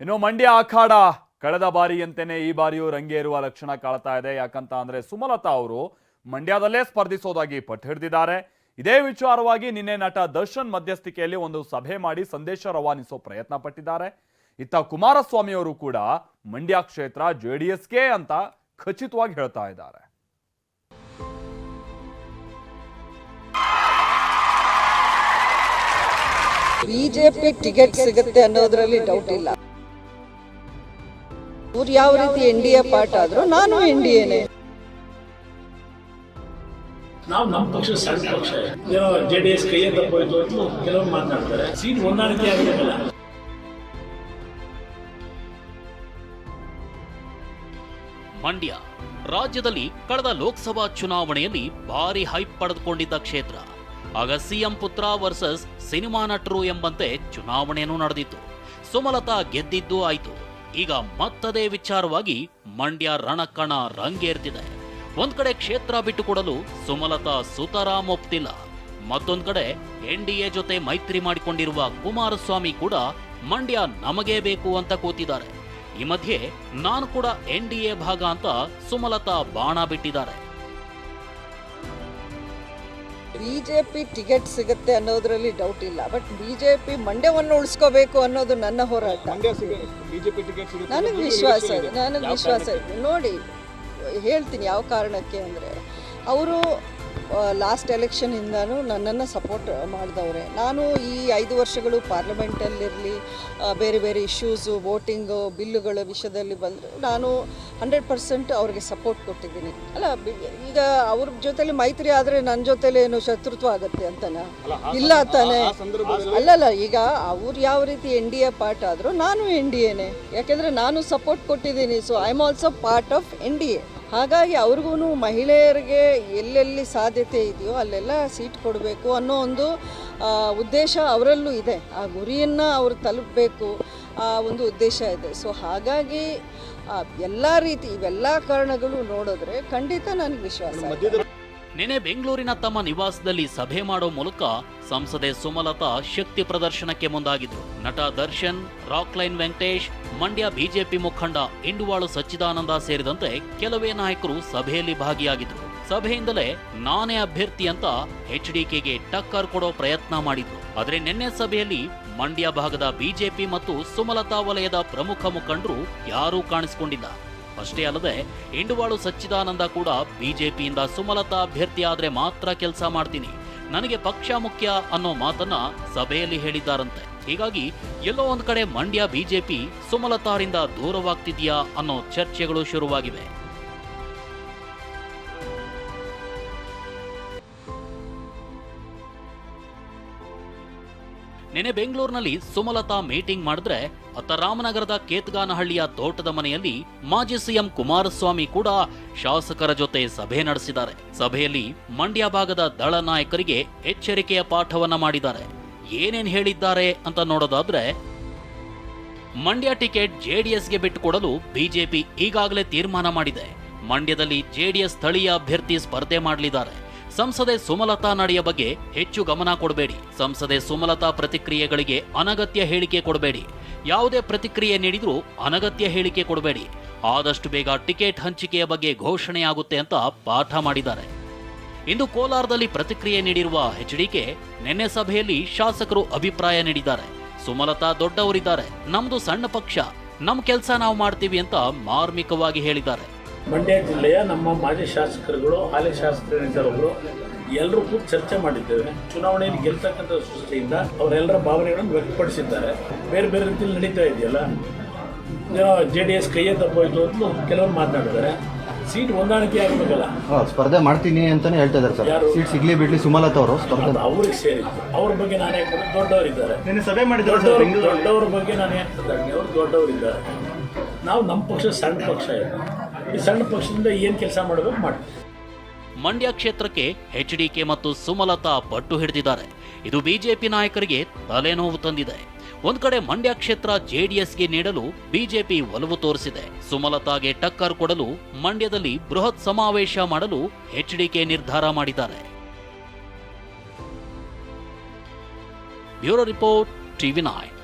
ಇನ್ನು ಮಂಡ್ಯ ಅಖಾಡ ಕಳೆದ ಬಾರಿಯಂತೆಯೇ ಈ ಬಾರಿಯೂ ರಂಗೇರುವ ಲಕ್ಷಣ ಕಾಣ್ತಾ ಇದೆ. ಯಾಕಂತ ಅಂದ್ರೆ ಸುಮಲತಾ ಅವರು ಮಂಡ್ಯದಲ್ಲೇ ಸ್ಪರ್ಧಿಸೋದಾಗಿ ಪಟ್ಟು ಹಿಡಿದಿದ್ದಾರೆ. ಇದೇ ವಿಚಾರವಾಗಿ ನಿನ್ನೆ ನಟ ದರ್ಶನ್ ಮಧ್ಯಸ್ಥಿಕೆಯಲ್ಲಿ ಒಂದು ಸಭೆ ಮಾಡಿ ಸಂದೇಶ ರವಾನಿಸೋ ಪ್ರಯತ್ನ ಪಟ್ಟಿದ್ದಾರೆ. ಇತ್ತ ಕುಮಾರಸ್ವಾಮಿ ಅವರು ಕೂಡ ಮಂಡ್ಯ ಕ್ಷೇತ್ರ ಜೆಡಿಎಸ್ಗೆ ಅಂತ ಖಚಿತವಾಗಿ ಹೇಳ್ತಾ ಇದ್ದಾರೆ. ಬಿಜೆಪಿ ಟಿಕೆಟ್ ಸಿಗುತ್ತೆ ಅನ್ನೋದ್ರಲ್ಲಿ ಡೌಟ್ ಇಲ್ಲ. ಅವ್ರು ಯಾವ ರೀತಿ ಎನ್ ಡಿ ಎ ಪಾರ್ಟ್ ಆದ್ರು ನಾನು ಎನ್ ಡಿ ಎನೆ ನಾವು ನಮ್ಮ ಪಕ್ಷ ಸಣ್ಣ ಪಕ್ಷ. ಏನೋ ಜೆ ಡಿ ಎಸ್ ಕೈಯೇ ತಪ್ಪೋಯ್ತು ಅಂತ ಕೆಲವರು ಮಾತನಾಡ್ತಾರೆ ಸೀಟ್ ಹೊಂದಾಣಿಕೆ ಆಗಬೇಕಲ್ಲ ಮಂಡ್ಯ ರಾಜ್ಯದಲ್ಲಿ ಕಳೆದ ಲೋಕಸಭಾ ಚುನಾವಣೆಯಲ್ಲಿ ಭಾರಿ ಹೈಪ್ ಪಡೆದುಕೊಂಡಿದ್ದ ಕ್ಷೇತ್ರ. ಆಗ ಸಿಎಂ ಪುತ್ರ ವರ್ಸಸ್ ಸಿನಿಮಾ ನಟರು ಎಂಬಂತೆ ಚುನಾವಣೆಯನ್ನು ನಡೆದಿತ್ತು. ಸುಮಲತಾ ಗೆದ್ದಿದ್ದು ಆಯ್ತು. ಈಗ ಮತ್ತದೇ ವಿಚಾರವಾಗಿ ಮಂಡ್ಯ ರಣಕಣ ರಂಗೇರ್ತಿದೆ. ಒಂದ್ ಕಡೆ ಕ್ಷೇತ್ರ ಬಿಟ್ಟುಕೊಡಲು ಸುಮಲತಾ ಸುತಾರಾಮ್ ಒಪ್ತಿಲ್ಲ. ಮತ್ತೊಂದ್ ಕಡೆ ಎನ್ಡಿಎ ಜೊತೆ ಮೈತ್ರಿ ಮಾಡಿಕೊಂಡಿರುವ ಕುಮಾರಸ್ವಾಮಿ ಕೂಡ ಮಂಡ್ಯ ನಮಗೇ ಬೇಕು ಅಂತ ಕೂತಿದ್ದಾರೆ. ಈ ಮಧ್ಯೆ ನಾನು ಕೂಡ ಎನ್ ಡಿ ಎ ಭಾಗ ಅಂತ ಸುಮಲತಾ ಬಾಣ ಬಿಟ್ಟಿದ್ದಾರೆ. ಬಿಜೆಪಿ ಟಿಕೆಟ್ ಸಿಗುತ್ತೆ ಅನ್ನೋದ್ರಲ್ಲಿ ಡೌಟ್ ಇಲ್ಲ. ಬಟ್ ಬಿಜೆಪಿ ಮಂಡ್ಯವನ್ನು ಉಳಿಸ್ಕೋಬೇಕು ಅನ್ನೋದು ನನ್ನ ಹೋರಾಟ. ನನಗೆ ವಿಶ್ವಾಸ ಇದೆ. ನನಗೆ ವಿಶ್ವಾಸ ಇದೆ. ನೋಡಿ ಹೇಳ್ತೀನಿ ಯಾವ ಕಾರಣಕ್ಕೆ ಅಂದರೆ ಅವರು ಲಾಸ್ಟ್ ಎಲೆಕ್ಷನಿಂದನೂ ನನ್ನನ್ನು ಸಪೋರ್ಟ್ ಮಾಡಿದವ್ರೆ. ನಾನು ಈ ಐದು ವರ್ಷಗಳು ಪಾರ್ಲಿಮೆಂಟಲ್ಲಿರಲಿ ಬೇರೆ ಬೇರೆ ಇಶ್ಯೂಸು ವೋಟಿಂಗು ಬಿಲ್ಲುಗಳ ವಿಷಯದಲ್ಲಿ ಬಂದರೆ ನಾನು ಹಂಡ್ರೆಡ್ ಪರ್ಸೆಂಟ್ ಅವ್ರಿಗೆ ಸಪೋರ್ಟ್ ಕೊಟ್ಟಿದ್ದೀನಿ. ಅಲ್ಲ ಈಗ ಅವ್ರ ಜೊತೆಲಿ ಮೈತ್ರಿ ಆದರೆ ನನ್ನ ಜೊತೆಲಿ ಏನು ಶತ್ರುತ್ವ ಆಗುತ್ತೆ ಅಂತಾನೆ? ಇಲ್ಲ ತಾನೆ? ಅಲ್ಲಲ್ಲ ಈಗ ಅವ್ರು ಯಾವ ರೀತಿ ಎನ್ ಡಿ ಎ ಪಾರ್ಟ್ ಆದರೂ ನಾನು ಎನ್ ಡಿ ಎನೇ ಯಾಕೆಂದರೆ ನಾನು ಸಪೋರ್ಟ್ ಕೊಟ್ಟಿದ್ದೀನಿ so I am also part of N D A ಹಾಗಾಗಿ ಅವ್ರಿಗೂ ಮಹಿಳೆಯರಿಗೆ ಎಲ್ಲೆಲ್ಲಿ ಸಾಧ್ಯತೆ ಇದೆಯೋ ಅಲ್ಲೆಲ್ಲ ಸೀಟ್ ಕೊಡಬೇಕು ಅನ್ನೋ ಒಂದು ಉದ್ದೇಶ ಅವರಲ್ಲೂ ಇದೆ ಆ ಗುರಿಯನ್ನು ಅವರು ತಲುಪಬೇಕು ಆ ಒಂದು ಉದ್ದೇಶ ಇದೆ ಸೊ ಹಾಗಾಗಿ ಎಲ್ಲ ರೀತಿ ಇವೆಲ್ಲ ಕಾರಣಗಳು ನೋಡಿದ್ರೆ ಖಂಡಿತ ನನಗೆ ವಿಶ್ವಾಸ. ನಿನ್ನೆ ಬೆಂಗಳೂರಿನ ತಮ್ಮ ನಿವಾಸದಲ್ಲಿ ಸಭೆ ಮಾಡೋ ಮೂಲಕ ಸಂಸದೆ ಸುಮಲತಾ ಶಕ್ತಿ ಪ್ರದರ್ಶನಕ್ಕೆ ಮುಂದಾಗಿದ್ರು ನಟ ದರ್ಶನ್ ರಾಕ್ಲೈನ್ ವೆಂಕಟೇಶ್, ಮಂಡ್ಯ ಬಿಜೆಪಿ ಮುಖಂಡ ಇಂಡುವಾಳು ಸಚ್ಚಿದಾನಂದ ಸೇರಿದಂತೆ ಕೆಲವೇ ನಾಯಕರು ಸಭೆಯಲ್ಲಿ ಭಾಗಿಯಾಗಿದ್ರು ಸಭೆಯಿಂದಲೇ ನಾನೇ ಅಭ್ಯರ್ಥಿ ಅಂತ ಹೆಚ್ಡಿಕೆಗೆ ಟಕ್ಕರ್ ಕೊಡೋ ಪ್ರಯತ್ನ ಮಾಡಿದ್ರು. ಆದರೆ ನಿನ್ನೆ ಸಭೆಯಲ್ಲಿ ಮಂಡ್ಯ ಭಾಗದ ಬಿಜೆಪಿ ಮತ್ತು ಸುಮಲತಾ ವಲಯದ ಪ್ರಮುಖ ಮುಖಂಡರು ಯಾರೂ ಕಾಣಿಸಿಕೊಂಡಿಲ್ಲ. ಅಷ್ಟೇ ಅಲ್ಲದೆ, ಇಂಡುವಾಳು ಸಚ್ಚಿದಾನಂದ ಕೂಡ ಬಿಜೆಪಿಯಿಂದ ಸುಮಲತಾ ಅಭ್ಯರ್ಥಿ ಆದರೆ ಮಾತ್ರ ಕೆಲಸ ಮಾಡ್ತೀನಿ. ನನಗೆ ಪಕ್ಷ ಮುಖ್ಯ ಅನ್ನೋ ಮಾತನ್ನ ಸಭೆಯಲ್ಲಿ ಹೇಳಿದ್ದಾರಂತೆ. ಹೀಗಾಗಿ, ಎಲ್ಲೋ ಒಂದು ಕಡೆ ಮಂಡ್ಯ ಬಿಜೆಪಿ ಸುಮಲತಾರಿಂದ ದೂರವಾಗ್ತಿದೆಯಾ ಅನ್ನೋ ಚರ್ಚೆಗಳು ಶುರುವಾಗಿವೆ. ನಿನ್ನೆ ಬೆಂಗಳೂರಿನಲ್ಲಿ ಸುಮಲತಾ ಮೀಟಿಂಗ್ ಮಾಡಿದ್ರೆ ಅತ್ತ ರಾಮನಗರದ ಕೇತ್ಗಾನಹಳ್ಳಿಯ ತೋಟದ ಮನೆಯಲ್ಲಿ ಮಾಜಿ ಸಿಎಂ ಕುಮಾರಸ್ವಾಮಿ ಕೂಡ ಶಾಸಕರ ಜೊತೆ ಸಭೆ ನಡೆಸಿದ್ದಾರೆ. ಸಭೆಯಲ್ಲಿ ಮಂಡ್ಯ ಭಾಗದ ದಳ ನಾಯಕರಿಗೆ ಎಚ್ಚರಿಕೆಯ ಪಾಠವನ್ನ ಮಾಡಿದ್ದಾರೆ. ಏನೇನ್ ಹೇಳಿದ್ದಾರೆ ಅಂತ ನೋಡೋದಾದ್ರೆ, ಮಂಡ್ಯ ಟಿಕೆಟ್ ಜೆಡಿಎಸ್ಗೆ ಬಿಟ್ಟುಕೊಡಲು ಬಿಜೆಪಿ ಈಗಾಗಲೇ ತೀರ್ಮಾನ ಮಾಡಿದೆ. ಮಂಡ್ಯದಲ್ಲಿ ಜೆಡಿಎಸ್ ಸ್ಥಳೀಯ ಅಭ್ಯರ್ಥಿ ಸ್ಪರ್ಧೆ ಮಾಡಲಿದ್ದಾರೆ. ಸಂಸದೆ ಸುಮಲತಾ ನಡೆಯ ಬಗ್ಗೆ ಹೆಚ್ಚು ಗಮನ ಕೊಡಬೇಡಿ. ಸಂಸದೆ ಸುಮಲತಾ ಪ್ರತಿಕ್ರಿಯೆಗಳಿಗೆ ಅನಗತ್ಯ ಹೇಳಿಕೆ ಕೊಡಬೇಡಿ. ಯಾವುದೇ ಪ್ರತಿಕ್ರಿಯೆ ನೀಡಿದರೂ ಅನಗತ್ಯ ಹೇಳಿಕೆ ಕೊಡಬೇಡಿ. ಆದಷ್ಟು ಬೇಗ ಟಿಕೆಟ್ ಹಂಚಿಕೆಯ ಬಗ್ಗೆ ಘೋಷಣೆಯಾಗುತ್ತೆ ಅಂತ ಪಾಠ ಮಾಡಿದ್ದಾರೆ. ಇಂದು ಕೋಲಾರದಲ್ಲಿ ಪ್ರತಿಕ್ರಿಯೆ ನೀಡಿರುವ ಎಚ್ಡಿಕೆ ನಿನ್ನೆ ಸಭೆಯಲ್ಲಿ ಶಾಸಕರು ಅಭಿಪ್ರಾಯ ನೀಡಿದ್ದಾರೆ. ಸುಮಲತಾ ದೊಡ್ಡವರಿದ್ದಾರೆ. ನಮ್ದು ಸಣ್ಣ ಪಕ್ಷ. ನಮ್ಮ ಕೆಲಸ ನಾವು ಮಾಡ್ತೀವಿ ಅಂತ ಮಾರ್ಮಿಕವಾಗಿ ಹೇಳಿದ್ದಾರೆ. ಮಂಡ್ಯ ಜಿಲ್ಲೆಯ ನಮ್ಮ ಮಾಜಿ ಶಾಸಕರುಗಳು ಹಾಲಿ ಶಾಸಕರಿದ್ದವರು ಎಲ್ಲರೂ ಕೂಡ ಚರ್ಚೆ ಮಾಡಿದ್ದೇವೆ. ಚುನಾವಣೆಯಲ್ಲಿ ಗೆಲ್ತಕ್ಕಂಥ ಸೃಷ್ಟಿಯಿಂದ ಅವರೆಲ್ಲರ ಭಾವನೆಗಳನ್ನು ವ್ಯಕ್ತಪಡಿಸಿದ್ದಾರೆ. ಬೇರೆ ಬೇರೆ ರೀತಿಯಲ್ಲಿ ನಡೀತಾ ಇದೆಯಲ್ಲ? ಜೆ ಡಿ ಎಸ್ ಕೈಯೇ ತಪ್ಪೋಯ್ತು ಅಂತ ಕೆಲವರು ಮಾತನಾಡಿದ್ದಾರೆ ಸೀಟ್ ಹೊಂದಾಣಿಕೆ ಆಗಬೇಕಲ್ಲ? ಹಾ, ಸ್ಪರ್ಧೆ ಮಾಡ್ತೀನಿ ಅಂತಾನೆ ಹೇಳ್ತಾ ಇದ್ದಾರೆ ಸರ್. ಯಾರು? ಸೀಟ್ ಸಿಗ್ಲಿ ಬಿಡ್ಲಿ ಸುಮಲತಾ ಅವರು ಸ್ಪರ್ಧೆ ಅದು ಅವ್ರಿಗೆ ಸೇರಿತ್ತು ಅವ್ರ ಬಗ್ಗೆ ನಾನು ಯಾಕೆ ದೊಡ್ಡವರಿದ್ದಾರೆ. ನಿನ್ನೆ ಸಭೆ ಮಾಡಿದ್ದಾರೆ ಸರ್ ದೊಡ್ಡವರು. ದೊಡ್ಡವ್ರ ಬಗ್ಗೆ ನಾನು ಯಾಕೆ ಮಾತಾಡ್ತೀನಿ ಅವ್ರು ದೊಡ್ಡವರಿದ್ದಾರೆ. ನಾವು ನಮ್ಮ ಪಕ್ಷ ಸಣ್ಣ ಪಕ್ಷ ಇದೆ. ಈ ಸಣ್ಣ ಪಕ್ಷದಿಂದ ಏನು ಕೆಲಸ ಮಾಡಬೇಕು ಮಾಡಿ ಮಂಡ್ಯ ಕ್ಷೇತ್ರಕ್ಕೆ ಎಚ್ಡಿಕೆ ಮತ್ತು ಸುಮಲತಾ ಪಟ್ಟು ಹಿಡಿದಿದ್ದಾರೆ. ಇದು ಬಿಜೆಪಿ ನಾಯಕರಿಗೆ ತಲೆನೋವು ತಂದಿದೆ. ಒಂದು ಕಡೆ ಮಂಡ್ಯ ಕ್ಷೇತ್ರ ಜೆಡಿಎಸ್ಗೆ ನೀಡಲು ಬಿಜೆಪಿ ಒಲವು ತೋರಿಸಿದೆ. ಸುಮಲತಾಗೆ ಟಕ್ಕರ್ ಕೊಡಲು ಮಂಡ್ಯದಲ್ಲಿ ಬೃಹತ್ ಸಮಾವೇಶ ಮಾಡಲು ಎಚ್ಡಿಕೆ ನಿರ್ಧಾರ ಮಾಡಿದ್ದಾರೆ. Bureau report TV nine